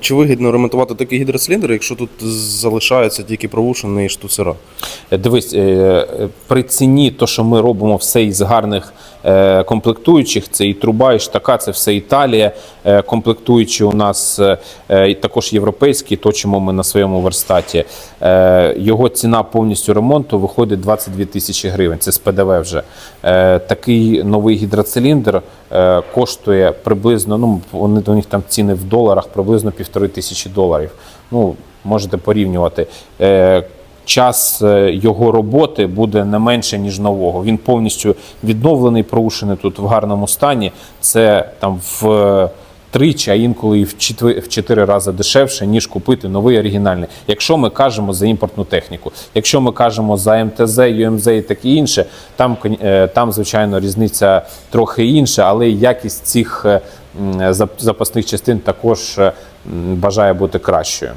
Чи вигідно ремонтувати такий гідроциліндр, якщо тут залишаються тільки провушені штуцера? Е, Дивись, е, при ціні, то, що ми робимо все із гарних е, комплектуючих, це і труба, і штака, це все Італія. Комплектуючі у нас і також європейські, точимо ми на своєму верстаті. Його ціна повністю ремонту виходить 22 тисячі гривень. Це з ПДВ вже. Такий новий гідроциліндр коштує приблизно, ну вони у них там ціни в доларах, приблизно півтори тисячі доларів. Ну, можете порівнювати. Е, час е, його роботи буде не менше ніж нового. Він повністю відновлений, проушений тут в гарному стані. Це там в е, тричі, а інколи і в чотири, в чотири рази дешевше, ніж купити новий оригінальний. Якщо ми кажемо за імпортну техніку, якщо ми кажемо за МТЗ, ЮМЗ і таке інше, там е, там звичайно різниця трохи інша, але якість цих е, зап- запасних частин також е, бажає бути кращою.